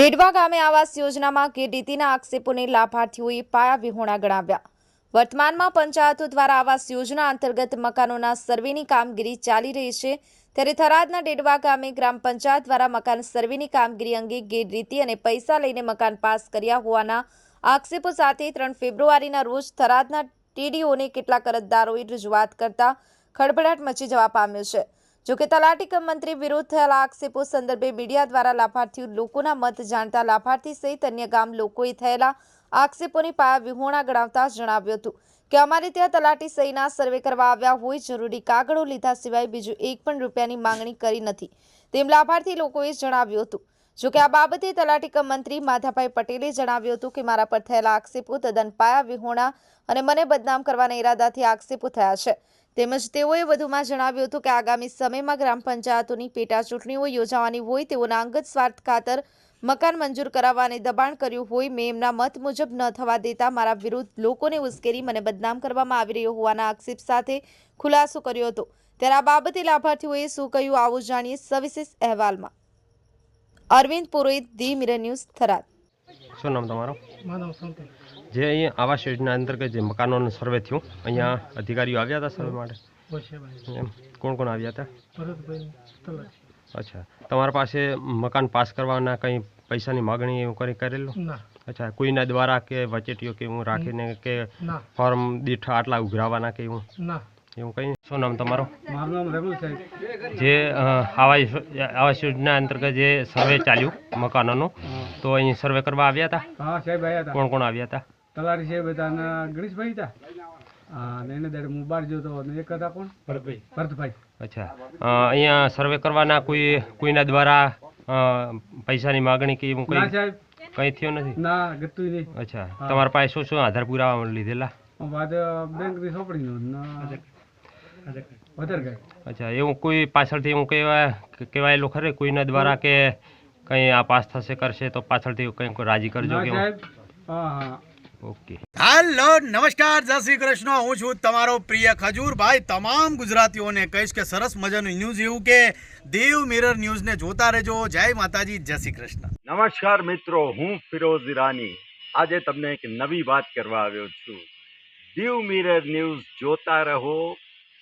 ડેડવા ગામે આવાસ યોજનામાં ગેરરીતિના આક્ષેપોને લાભાર્થીઓએ પાયા વિહોણા ગણાવ્યા. વર્તમાનમાં પંચાયતો દ્વારા આવાસ યોજના અંતર્ગત મકાનોના સર્વેની કામગીરી ચાલી રહી છે. ત્યારે થરાદના ડેડવા ગામે ગ્રામ પંચાયત દ્વારા મકાન સર્વેની કામગીરી અંગે ગેરરીતિ અને પૈસા લઈને મકાન પાસ કર્યા હોવાના આક્ષેપો સાથે ત્રણ ફેબ્રુઆરીના રોજ થરાદના ટીડીઓને કેટલાક અરજદારોએ રજૂઆત કરતા ખળભળાટ મચી જવા પામ્યો છે. જોકે તલાટી કમ મંત્રી વિરુદ્ધ થયેલા આક્ષેપો સંદર્ભે મીડિયા દ્વારા લાભાર્થીઓ લોકોના મત જાણતા લાભાર્થી સહિત અન્ય ગામ લોકોએ થયેલા આક્ષેપોની પાયા વિહોણા ગણાવતા જણાવ્યું હતું કે અમારે ત્યાં તલાટી સહીના સર્વે કરવા આવ્યા હોય જરૂરી કાગળો લીધા સિવાય બીજું એક પણ રૂપિયાની માંગણી કરી નથી. તેમ લાભાર્થી લોકોએ જણાવ્યું હતું જોકે આ બાબતે તલાટી મંત્રી માધાભાઈ પટેલે જણાવ્યું હતું કે મારા પર થયેલા આક્ષેપો તદ્દન પાયા વિહોણા અને મને બદનામ કરવાના ઈરાદાથી આક્ષેપો થયા છે. તેમજ તેઓએ વધુમાં જણાવ્યું હતું કે આગામી સમયમાં ગ્રામ પંચાયતોની પેટા ચૂંટણીઓ યોજાવાની હોય તેઓના અંગત સ્વાર્થ ખાતર મકાન મંજૂર કરાવવા અને દબાણ કર્યું હોય મેં એમના મત મુજબ ન થવા દેતા મારા વિરુદ્ધ લોકોને ઉશ્કેરી મને બદનામ કરવામાં આવી રહ્યો હોવાના આક્ષેપ સાથે ખુલાસો કર્યો હતો. ત્યારે આ બાબતે લાભાર્થીઓએ શું કહ્યું આવું જાણીએ સવિશેષ અહેવાલમાં. Arvind Purohit the mirror news Tharad. શું નામ તમારું? માનવ જે અહીંયા આવાસ યોજના અંતર્ગત જે મકાનોનું સર્વે થયું અહીંયા અધિકારીઓ આવ્યા હતા સર્વે માટે? એમ કોણ કોણ આવ્યા હતા? અચ્છા તમારા પાસે મકાન પાસ કરવાના કંઈ પૈસાની માગણી એવું કંઈ કરેલું? અચ્છા કોઈના દ્વારા કે વચેટીઓ કે એવું રાખીને કે ફોર્મ દીઠ આટલા ઉઘરાવાના કે એવું? ના. એવું કંઈ શું નામ તમારું? મારું નામ રઘુ સાહેબ. જે આવાસ આવાસ યોજના અંતર્ગત જે સર્વે ચાલ્યું મકાનોનું તો અહીં સર્વે કરવા આવ્યા હતા? હા સાહેબ આવ્યા હતા. કોણ કોણ આવ્યા હતા? તલારી સાહેબ હતા અને ગણેશભાઈ હતા. હા અને એને દાડે હું બહાર જોતો અને એક હતા કોણ? ભરતભાઈ. ભરતભાઈ. અચ્છા. અહીંયા સર્વે કરવાના કોઈ કોઈના દ્વારા પૈસાની માગણી કે એવું ના કંઈ સાહેબ. કંઈ થયું નથી? ના ગતું નહીં. અચ્છા. તમારા પાસે શું શું આધાર પુરાવા લીધેલા? વાત બાદ બેંકની સોંપણી ગઈ અચ્છા એવું કોઈ પાછળથી એવું કહેવાય કહેવાયેલું ખરે? કોઈના દ્વારા કે કંઈ આ પાસ થશે કરશે તો પાછળથી કંઈક રાજી કરજો કે એવું? સાહેબ. હા હા. ઓકે. હાલો નમસ્કાર જય શ્રી કૃષ્ણ. હું છું તમારો પ્રિય ખજૂરભાઈ. તમામ ગુજરાતીઓને કહીશ કે સરસ મજાનું ન્યૂઝ એવું કે દેવ મિરર ન્યૂઝને જોતા રહેજો. જય માતાજી જય શ્રી કૃષ્ણ. નમસ્કાર મિત્રો હું ફિરોઝ ઈરાની. આજે તમને એક નવી વાત કરવા આવ્યો છું. દીવ મિરર ન્યૂઝ જોતા રહો